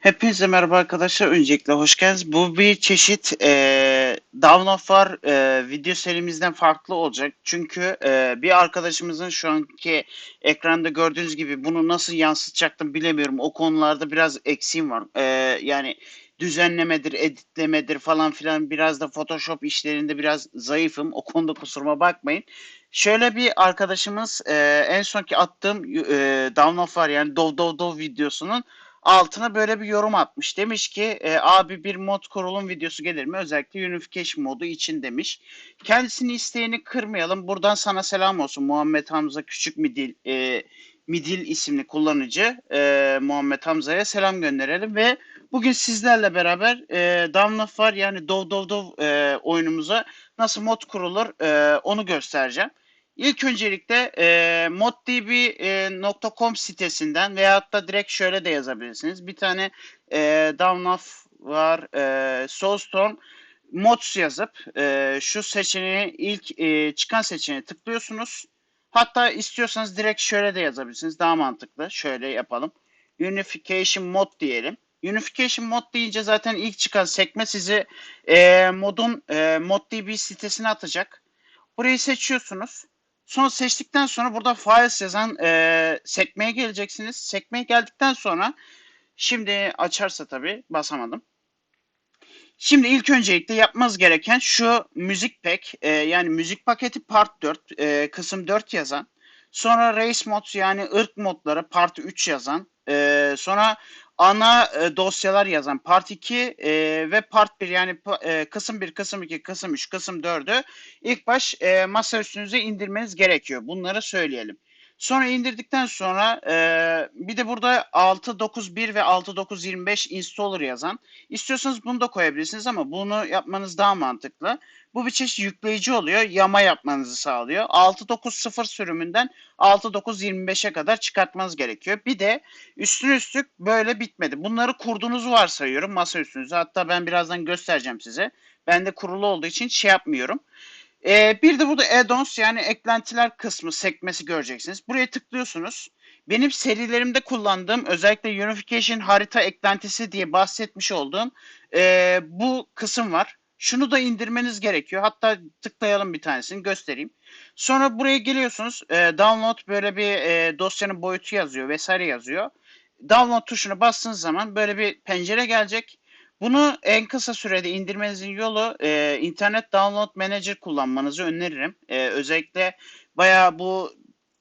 Hepinize merhaba arkadaşlar. Öncelikle hoş geldiniz. Bu bir çeşit e, Down of War e, video serimizden farklı olacak. Çünkü e, bir arkadaşımızın şu anki ekranda gördüğünüz gibi bunu nasıl yansıtacaktım bilemiyorum. O konularda biraz eksiğim var. E, yani düzenlemedir, editlemedir falan filan biraz da Photoshop işlerinde biraz zayıfım. O konuda kusuruma bakmayın. Şöyle bir arkadaşımız e, en sonki attığım e, Down of War yani Dov Dov Dov videosunun altına böyle bir yorum atmış. Demiş ki e, abi bir mod kurulum videosu gelir mi? Özellikle Unification modu için demiş. Kendisini isteğini kırmayalım. Buradan sana selam olsun Muhammed Hamza Küçük Midil e, Midil isimli kullanıcı e, Muhammed Hamza'ya selam gönderelim ve bugün sizlerle beraber e, Dawn of War yani Dov Dov Dov e, oyunumuza nasıl mod kurulur e, onu göstereceğim. İlk öncelikle e, moddb.com sitesinden veyahut da direkt şöyle de yazabilirsiniz. Bir tane e, download var. E, Soulstone mods yazıp e, şu seçeneği ilk e, çıkan seçeneğe tıklıyorsunuz. Hatta istiyorsanız direkt şöyle de yazabilirsiniz. Daha mantıklı. Şöyle yapalım. Unification mod diyelim. Unification mod deyince zaten ilk çıkan sekme sizi e, modun e, ModDB sitesine atacak. Burayı seçiyorsunuz. Sonra seçtikten sonra burada files yazan e, sekmeye geleceksiniz. Sekmeye geldikten sonra şimdi açarsa tabii basamadım. Şimdi ilk öncelikle yapmanız gereken şu müzik pack e, yani müzik paketi part 4 e, kısım 4 yazan. Sonra race mods yani ırk modları part 3 yazan. E, sonra ana e, dosyalar yazan part 2 e, ve part 1 yani e, kısım 1, kısım 2, kısım 3, kısım 4'ü ilk baş e, masa üstünüze indirmeniz gerekiyor. Bunları söyleyelim. Sonra indirdikten sonra e, bir de burada 691 ve 6925 installer yazan. İstiyorsanız bunu da koyabilirsiniz ama bunu yapmanız daha mantıklı. Bu bir çeşit yükleyici oluyor. Yama yapmanızı sağlıyor. 690 sürümünden 6925'e kadar çıkartmanız gerekiyor. Bir de üstüne üstlük böyle bitmedi. Bunları kurduğunuzu varsayıyorum masa üstünüze. Hatta ben birazdan göstereceğim size. Ben de kurulu olduğu için şey yapmıyorum. Ee, bir de burada add-ons yani eklentiler kısmı sekmesi göreceksiniz. Buraya tıklıyorsunuz. Benim serilerimde kullandığım özellikle Unification harita eklentisi diye bahsetmiş olduğum e, bu kısım var. Şunu da indirmeniz gerekiyor. Hatta tıklayalım bir tanesini göstereyim. Sonra buraya geliyorsunuz. E, download böyle bir e, dosyanın boyutu yazıyor vesaire yazıyor. Download tuşuna bastığınız zaman böyle bir pencere gelecek. Bunu en kısa sürede indirmenizin yolu e, internet download manager kullanmanızı öneririm. E, özellikle bayağı bu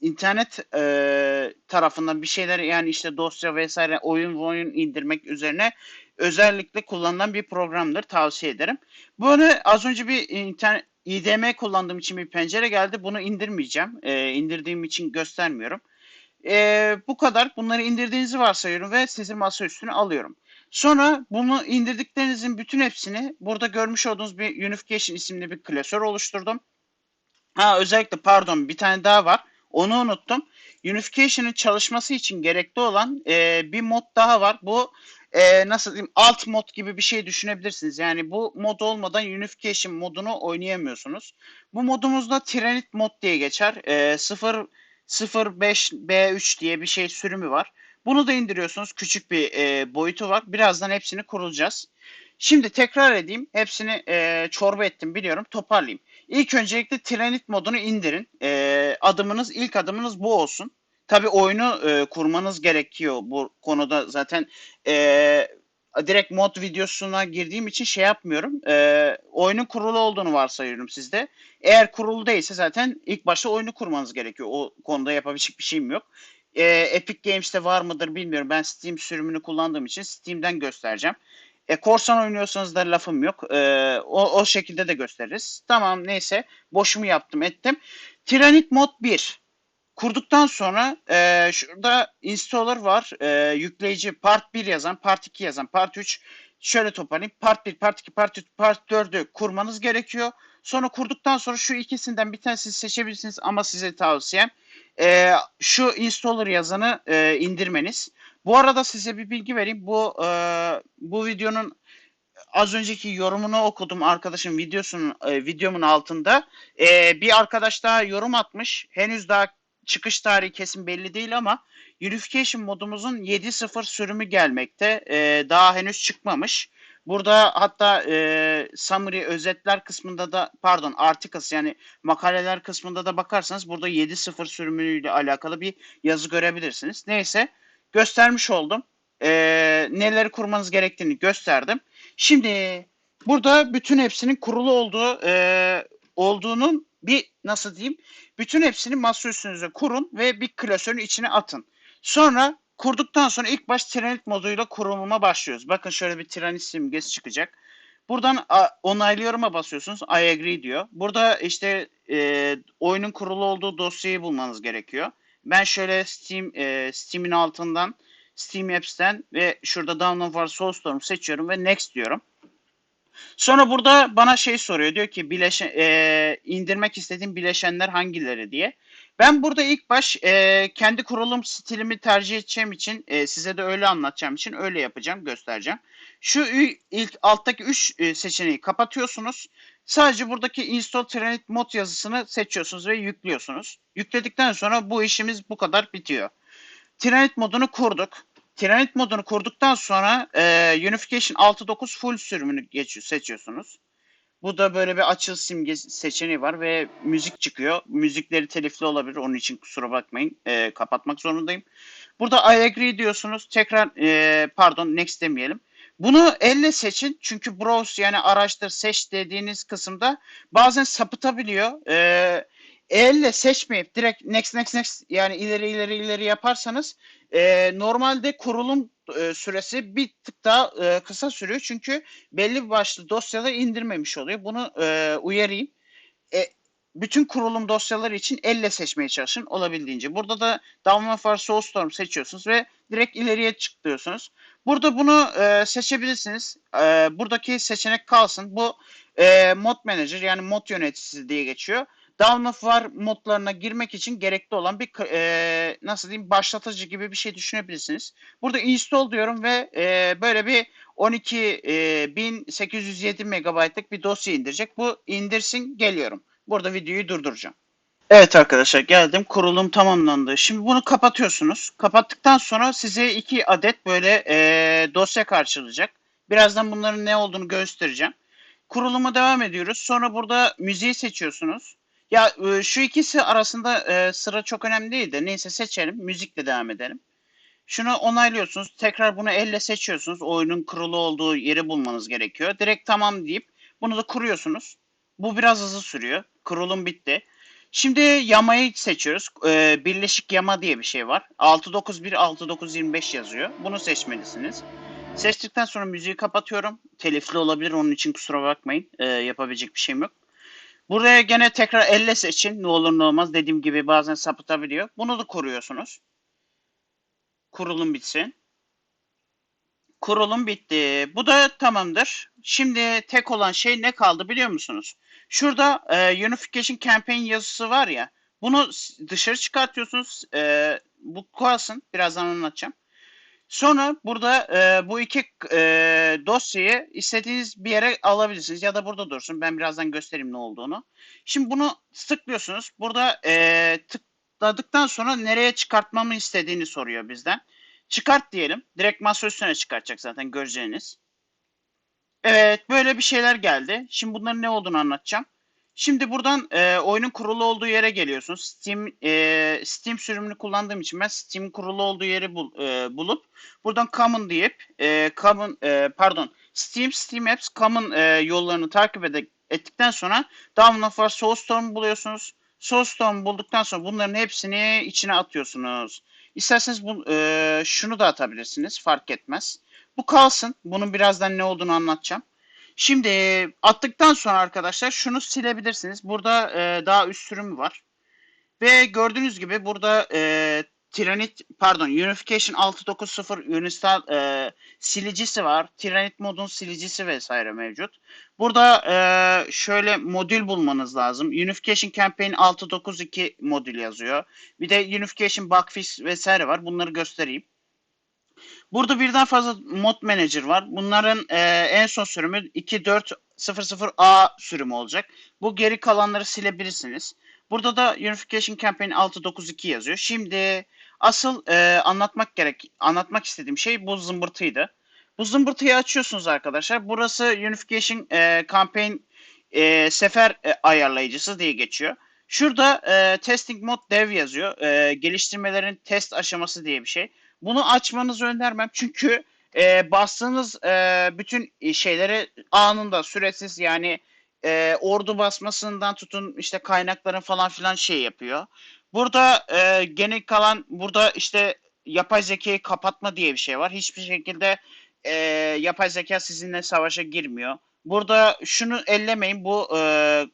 internet e, tarafından bir şeyler yani işte dosya vesaire oyun oyun indirmek üzerine özellikle kullanılan bir programdır. Tavsiye ederim. Bunu az önce bir internet IDM kullandığım için bir pencere geldi. Bunu indirmeyeceğim. E, indirdiğim için göstermiyorum. E, bu kadar. Bunları indirdiğinizi varsayıyorum ve sizin masa üstüne alıyorum. Sonra bunu indirdiklerinizin bütün hepsini burada görmüş olduğunuz bir Unification isimli bir klasör oluşturdum. Ha özellikle pardon bir tane daha var. Onu unuttum. Unification'ın çalışması için gerekli olan e, bir mod daha var. Bu e, nasıl diyeyim alt mod gibi bir şey düşünebilirsiniz. Yani bu mod olmadan Unification modunu oynayamıyorsunuz. Bu modumuzda Tyrannid mod diye geçer. E, 0 05 B3 diye bir şey sürümü var. Bunu da indiriyorsunuz. Küçük bir e, boyutu var. Birazdan hepsini kurulacağız. Şimdi tekrar edeyim. Hepsini e, çorba ettim biliyorum. Toparlayayım. İlk öncelikle Tyrannid modunu indirin. E, adımınız, ilk adımınız bu olsun. Tabi oyunu e, kurmanız gerekiyor bu konuda zaten e, direkt mod videosuna girdiğim için şey yapmıyorum. E, oyunun kurulu olduğunu varsayıyorum sizde. Eğer kurulu değilse zaten ilk başta oyunu kurmanız gerekiyor. O konuda yapabilecek bir şeyim yok. E, Epic Games'te var mıdır bilmiyorum. Ben Steam sürümünü kullandığım için Steam'den göstereceğim. E, korsan oynuyorsanız da lafım yok. E, o, o şekilde de gösteririz. Tamam neyse. Boşumu yaptım ettim. Tyrannid Mod 1. Kurduktan sonra e, şurada installer var. E, yükleyici part 1 yazan, part 2 yazan, part 3 şöyle toparlayayım. Part 1, part 2, part 3, part 4'ü kurmanız gerekiyor. Sonra kurduktan sonra şu ikisinden bir tanesini seçebilirsiniz ama size tavsiyem e, şu installer yazanı e, indirmeniz. Bu arada size bir bilgi vereyim. Bu e, bu videonun az önceki yorumunu okudum arkadaşım videosunun e, videomun altında. E, bir arkadaş daha yorum atmış. Henüz daha çıkış tarihi kesin belli değil ama Unification modumuzun 7.0 sürümü gelmekte. Ee, daha henüz çıkmamış. Burada hatta e, summary özetler kısmında da pardon articles yani makaleler kısmında da bakarsanız burada 7.0 sürümüyle alakalı bir yazı görebilirsiniz. Neyse göstermiş oldum. Ee, neleri kurmanız gerektiğini gösterdim. Şimdi burada bütün hepsinin kurulu olduğu e, olduğunun bir nasıl diyeyim bütün hepsini masa üstünüze kurun ve bir klasörün içine atın. Sonra kurduktan sonra ilk baş Trinit moduyla kuruluma başlıyoruz. Bakın şöyle bir Trinit simgesi çıkacak. Buradan onaylıyorum'a basıyorsunuz. I agree diyor. Burada işte e, oyunun kurulu olduğu dosyayı bulmanız gerekiyor. Ben şöyle Steam e, Steam'in altından Steam Apps'ten ve şurada Download var Soulstorm seçiyorum ve Next diyorum. Sonra burada bana şey soruyor. Diyor ki bileşen, e, indirmek istediğim bileşenler hangileri diye. Ben burada ilk baş e, kendi kurulum stilimi tercih edeceğim için e, size de öyle anlatacağım için öyle yapacağım, göstereceğim. Şu ilk alttaki 3 e, seçeneği kapatıyorsunuz. Sadece buradaki install Trinit mod yazısını seçiyorsunuz ve yüklüyorsunuz. Yükledikten sonra bu işimiz bu kadar bitiyor. Trinit modunu kurduk. Trinit modunu kurduktan sonra e, Unification 6.9 full sürümünü geçiyor, seçiyorsunuz. Bu da böyle bir açıl simge seçeneği var ve müzik çıkıyor. Müzikleri telifli olabilir. Onun için kusura bakmayın. E, kapatmak zorundayım. Burada I agree diyorsunuz. Tekrar e, pardon next demeyelim. Bunu elle seçin. Çünkü browse yani araştır seç dediğiniz kısımda bazen sapıtabiliyor. E, elle seçmeyip direkt next next next yani ileri ileri ileri yaparsanız e, normalde kurulum e, süresi bir tık daha e, kısa sürüyor. Çünkü belli başlı dosyaları indirmemiş oluyor. Bunu e, uyarayım. E, bütün kurulum dosyaları için elle seçmeye çalışın olabildiğince. Burada da Download for Soulstorm seçiyorsunuz ve direkt ileriye çıkıyorsunuz. Burada bunu e, seçebilirsiniz. E, buradaki seçenek kalsın. Bu e, mod manager yani mod yöneticisi diye geçiyor. Down of War modlarına girmek için gerekli olan bir e, nasıl diyeyim başlatıcı gibi bir şey düşünebilirsiniz. Burada install diyorum ve e, böyle bir 12.807 e, megabaytlık bir dosya indirecek. Bu indirsin geliyorum. Burada videoyu durduracağım. Evet arkadaşlar geldim. Kurulum tamamlandı. Şimdi bunu kapatıyorsunuz. Kapattıktan sonra size iki adet böyle e, dosya karşılayacak. Birazdan bunların ne olduğunu göstereceğim. Kuruluma devam ediyoruz. Sonra burada müziği seçiyorsunuz. Ya e, şu ikisi arasında e, sıra çok önemli değil de neyse seçelim. Müzikle devam edelim. Şunu onaylıyorsunuz. Tekrar bunu elle seçiyorsunuz. Oyunun kurulu olduğu yeri bulmanız gerekiyor. Direkt tamam deyip bunu da kuruyorsunuz. Bu biraz hızlı sürüyor. Kurulum bitti. Şimdi yamayı seçiyoruz. Ee, birleşik yama diye bir şey var. 691 6925 yazıyor. Bunu seçmelisiniz. Seçtikten sonra müziği kapatıyorum. Telifli olabilir onun için kusura bakmayın. Ee, yapabilecek bir şeyim yok. Buraya gene tekrar elle seçin. Ne olur ne olmaz. Dediğim gibi bazen sapıtabiliyor. Bunu da kuruyorsunuz. Kurulum bitsin. Kurulum bitti. Bu da tamamdır. Şimdi tek olan şey ne kaldı biliyor musunuz? Şurada e, Unification Campaign yazısı var ya. Bunu dışarı çıkartıyorsunuz. E, bu kalsın. Birazdan anlatacağım. Sonra burada e, bu iki e, dosyayı istediğiniz bir yere alabilirsiniz ya da burada dursun. Ben birazdan göstereyim ne olduğunu. Şimdi bunu tıklıyorsunuz. Burada e, tıkladıktan sonra nereye çıkartmamı istediğini soruyor bizden. Çıkart diyelim. Direkt masa üstüne çıkartacak zaten göreceğiniz. Evet böyle bir şeyler geldi. Şimdi bunların ne olduğunu anlatacağım. Şimdi buradan e, oyunun kurulu olduğu yere geliyorsunuz. Steam e, Steam sürümünü kullandığım için ben Steam kurulu olduğu yeri bul, e, bulup buradan common deyip e, common e, pardon Steam Steam Apps common e, yollarını takip ede, ettikten sonra download for Soulstorm buluyorsunuz. Soulstorm bulduktan sonra bunların hepsini içine atıyorsunuz. İsterseniz bu, e, şunu da atabilirsiniz fark etmez. Bu kalsın. Bunun birazdan ne olduğunu anlatacağım. Şimdi attıktan sonra arkadaşlar şunu silebilirsiniz. Burada e, daha üst sürümü var. Ve gördüğünüz gibi burada e, Tyrannid pardon Unification 6.9.0 Unistal e, silicisi var. Tyrannid modun silicisi vesaire mevcut. Burada e, şöyle modül bulmanız lazım. Unification Campaign 6.9.2 modül yazıyor. Bir de Unification Bugfix vesaire var. Bunları göstereyim. Burada birden fazla mod manager var. Bunların e, en son sürümü 2.4.0.0a sürümü olacak. Bu geri kalanları silebilirsiniz. Burada da Unification Campaign 692 yazıyor. Şimdi asıl e, anlatmak gerek anlatmak istediğim şey bu zımbırtıydı. Bu zımbırtıyı açıyorsunuz arkadaşlar. Burası Unification e, Campaign e, sefer e, ayarlayıcısı diye geçiyor. Şurada e, Testing Mode Dev yazıyor. E, geliştirmelerin test aşaması diye bir şey. Bunu açmanızı önermem çünkü e, bastığınız e, bütün şeyleri anında süresiz yani e, ordu basmasından tutun işte kaynakların falan filan şey yapıyor. Burada e, gene kalan burada işte yapay zekayı kapatma diye bir şey var. Hiçbir şekilde e, yapay zeka sizinle savaşa girmiyor. Burada şunu ellemeyin bu e,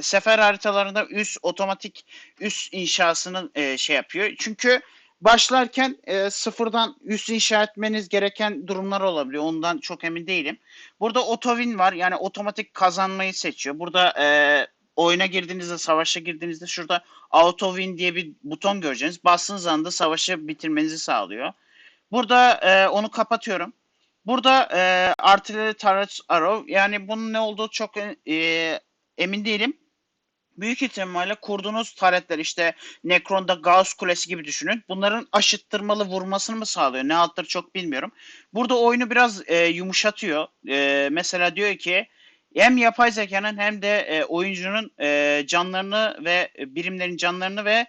sefer haritalarında üst otomatik üst inşasını e, şey yapıyor. Çünkü başlarken e, sıfırdan üst inşa etmeniz gereken durumlar olabiliyor. Ondan çok emin değilim. Burada otovin var. Yani otomatik kazanmayı seçiyor. Burada e, oyuna girdiğinizde, savaşa girdiğinizde şurada auto win diye bir buton göreceksiniz. Bastığınız anda savaşı bitirmenizi sağlıyor. Burada e, onu kapatıyorum. Burada e, artillery turret arrow yani bunun ne olduğu çok e, emin değilim. Büyük ihtimalle kurduğunuz taretler işte Necron'da Gauss Kulesi gibi düşünün. Bunların aşıttırmalı vurmasını mı sağlıyor? Ne altır çok bilmiyorum. Burada oyunu biraz e, yumuşatıyor. E, mesela diyor ki hem yapay zekanın hem de e, oyuncunun e, canlarını ve birimlerin canlarını ve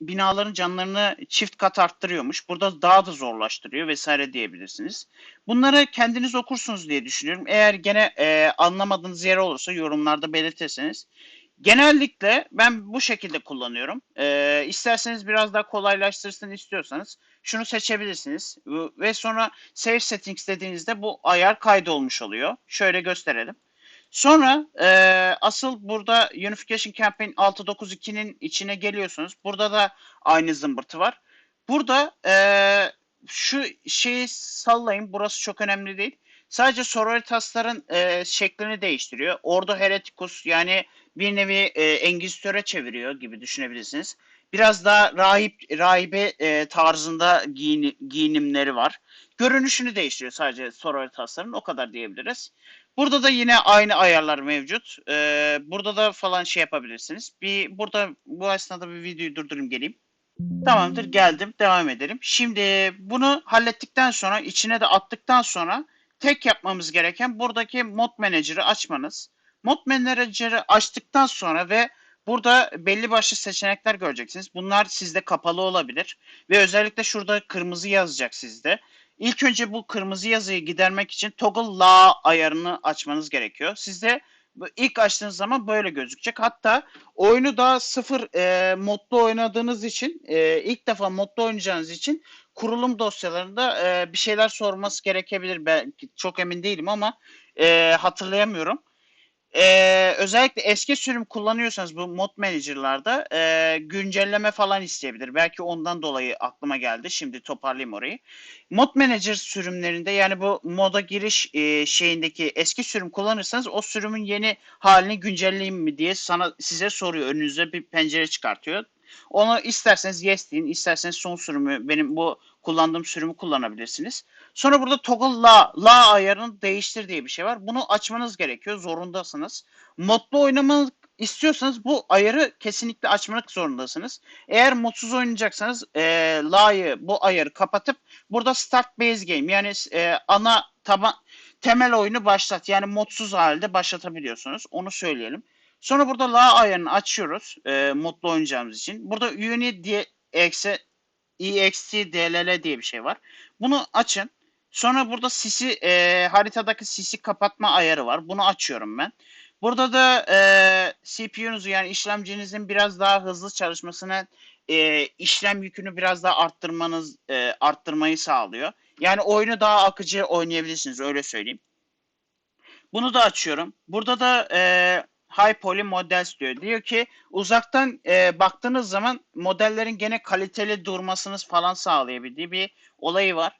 binaların canlarını çift kat arttırıyormuş. Burada daha da zorlaştırıyor vesaire diyebilirsiniz. Bunları kendiniz okursunuz diye düşünüyorum. Eğer gene e, anlamadığınız yer olursa yorumlarda belirtirseniz. Genellikle ben bu şekilde kullanıyorum. Ee, isterseniz biraz daha kolaylaştırsın istiyorsanız şunu seçebilirsiniz. Ve sonra Save Settings dediğinizde bu ayar kaydolmuş oluyor. Şöyle gösterelim. Sonra e, asıl burada Unification Campaign 692'nin içine geliyorsunuz. Burada da aynı zımbırtı var. Burada e, şu şeyi sallayın. Burası çok önemli değil. Sadece sororitasların e, şeklini değiştiriyor. Ordo Hereticus yani bir nevi e, Engizitöre çeviriyor gibi düşünebilirsiniz. Biraz daha rahip rahibe e, tarzında giyin, giyinimleri var. Görünüşünü değiştiriyor sadece sororitasların o kadar diyebiliriz. Burada da yine aynı ayarlar mevcut. Ee, burada da falan şey yapabilirsiniz. Bir burada bu esnada bir videoyu durdurayım geleyim. Tamamdır geldim devam edelim. Şimdi bunu hallettikten sonra içine de attıktan sonra tek yapmamız gereken buradaki mod manager'ı açmanız. Mod manager'ı açtıktan sonra ve burada belli başlı seçenekler göreceksiniz. Bunlar sizde kapalı olabilir ve özellikle şurada kırmızı yazacak sizde. İlk önce bu kırmızı yazıyı gidermek için toggle la ayarını açmanız gerekiyor. Sizde ilk açtığınız zaman böyle gözükecek. Hatta oyunu daha sıfır e, modda oynadığınız için e, ilk defa modda oynayacağınız için kurulum dosyalarında e, bir şeyler sorması gerekebilir. Ben çok emin değilim ama e, hatırlayamıyorum. Ee, özellikle eski sürüm kullanıyorsanız bu mod manager'larda e, güncelleme falan isteyebilir. Belki ondan dolayı aklıma geldi. Şimdi toparlayayım orayı. Mod manager sürümlerinde yani bu moda giriş e, şeyindeki eski sürüm kullanırsanız o sürümün yeni halini güncelleyeyim mi diye sana size soruyor. Önünüze bir pencere çıkartıyor. Onu isterseniz yes deyin, isterseniz son sürümü benim bu kullandığım sürümü kullanabilirsiniz. Sonra burada toggle la, la ayarını değiştir diye bir şey var. Bunu açmanız gerekiyor. Zorundasınız. Modlu oynamak istiyorsanız bu ayarı kesinlikle açmak zorundasınız. Eğer modsuz oynayacaksanız e, la'yı bu ayarı kapatıp burada start base game yani e, ana taban temel oyunu başlat. Yani modsuz halde başlatabiliyorsunuz. Onu söyleyelim. Sonra burada la ayarını açıyoruz e, modlu oynayacağımız için. Burada Uni diye eksi diye bir şey var. Bunu açın. Sonra burada sisi e, haritadaki sisi kapatma ayarı var. Bunu açıyorum ben. Burada da e, CPU'nuzu yani işlemcinizin biraz daha hızlı çalışmasını e, işlem yükünü biraz daha arttırmanız e, arttırmayı sağlıyor. Yani oyunu daha akıcı oynayabilirsiniz öyle söyleyeyim. Bunu da açıyorum. Burada da e, High Poly Models diyor. Diyor ki uzaktan e, baktığınız zaman modellerin gene kaliteli durmasını falan sağlayabildiği bir olayı var.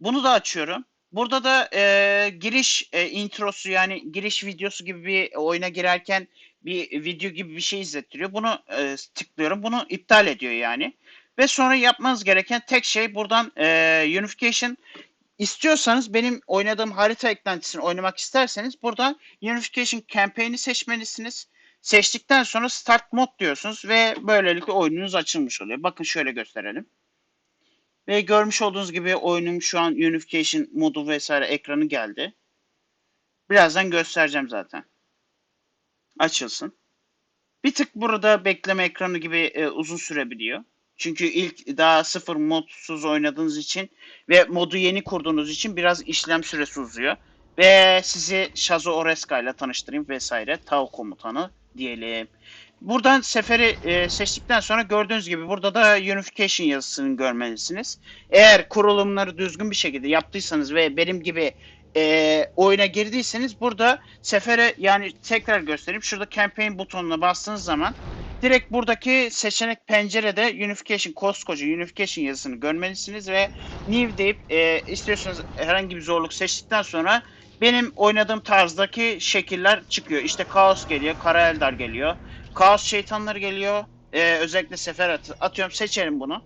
Bunu da açıyorum. Burada da e, giriş e, introsu yani giriş videosu gibi bir oyuna girerken bir video gibi bir şey izlettiriyor. Bunu e, tıklıyorum. Bunu iptal ediyor yani. Ve sonra yapmanız gereken tek şey buradan e, Unification istiyorsanız benim oynadığım harita eklentisini oynamak isterseniz buradan Unification Campaign'i seçmelisiniz. Seçtikten sonra Start Mod diyorsunuz ve böylelikle oyununuz açılmış oluyor. Bakın şöyle gösterelim. Ve görmüş olduğunuz gibi oyunum şu an Unification modu vesaire ekranı geldi. Birazdan göstereceğim zaten. Açılsın. Bir tık burada bekleme ekranı gibi e, uzun sürebiliyor. Çünkü ilk daha sıfır modsuz oynadığınız için ve modu yeni kurduğunuz için biraz işlem süresi uzuyor. Ve sizi Shazo Oreska ile tanıştırayım vesaire. Tau komutanı diyelim. Buradan seferi e, seçtikten sonra gördüğünüz gibi burada da Unification yazısını görmelisiniz. Eğer kurulumları düzgün bir şekilde yaptıysanız ve benim gibi e, oyuna girdiyseniz burada sefere yani tekrar göstereyim. Şurada campaign butonuna bastığınız zaman direkt buradaki seçenek pencerede Unification koskoca Unification yazısını görmelisiniz ve New deyip e, istiyorsanız herhangi bir zorluk seçtikten sonra benim oynadığım tarzdaki şekiller çıkıyor. İşte Kaos geliyor, Kara Eldar geliyor, Kaos şeytanları geliyor. E, özellikle sefer at- atıyorum seçerim bunu.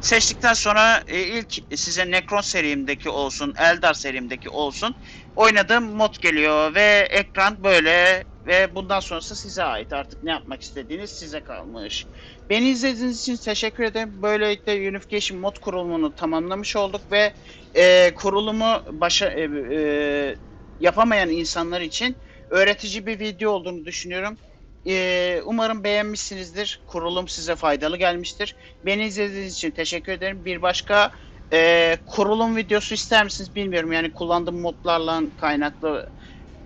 Seçtikten sonra e, ilk size Necron serimdeki olsun, Eldar serimdeki olsun oynadığım mod geliyor ve ekran böyle ve bundan sonrası size ait. Artık ne yapmak istediğiniz size kalmış. Beni izlediğiniz için teşekkür ederim. Böylelikle Unification mod kurulumunu tamamlamış olduk ve e, kurulumu başa e, e, yapamayan insanlar için öğretici bir video olduğunu düşünüyorum. E, umarım beğenmişsinizdir. Kurulum size faydalı gelmiştir. Beni izlediğiniz için teşekkür ederim. Bir başka e, kurulum videosu ister misiniz bilmiyorum. Yani kullandığım modlarla kaynaklı.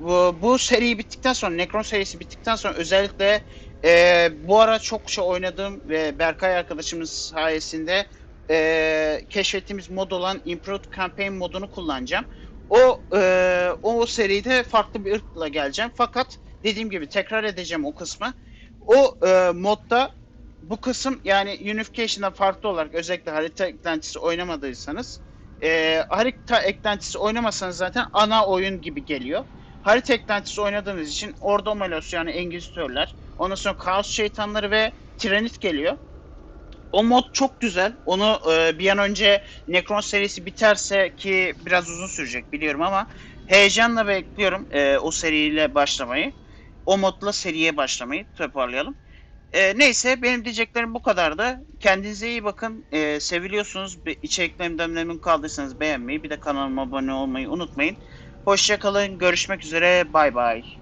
Bu, bu seri bittikten sonra, Necron serisi bittikten sonra özellikle e, bu ara çok şey oynadığım ve Berkay arkadaşımız sayesinde e, keşfettiğimiz mod olan Improved Campaign modunu kullanacağım. O e, o seride farklı bir ırkla geleceğim. Fakat dediğim gibi tekrar edeceğim o kısmı. O e, modda bu kısım yani Unification'dan farklı olarak özellikle harita eklentisi oynamadıysanız e, harita eklentisi oynamasanız zaten ana oyun gibi geliyor. Harita eklentisi oynadığınız için Ordo Melos yani Engizitörler, ondan sonra Kaos Şeytanları ve Tiranit geliyor. O mod çok güzel. Onu e, bir an önce Necron serisi biterse ki biraz uzun sürecek biliyorum ama heyecanla bekliyorum e, o seriyle başlamayı. O modla seriye başlamayı toparlayalım. E, neyse benim diyeceklerim bu kadardı. Kendinize iyi bakın. E, seviliyorsunuz. İçeriklerimden memnun kaldıysanız beğenmeyi bir de kanalıma abone olmayı unutmayın. Hoşçakalın. Görüşmek üzere. Bay bay.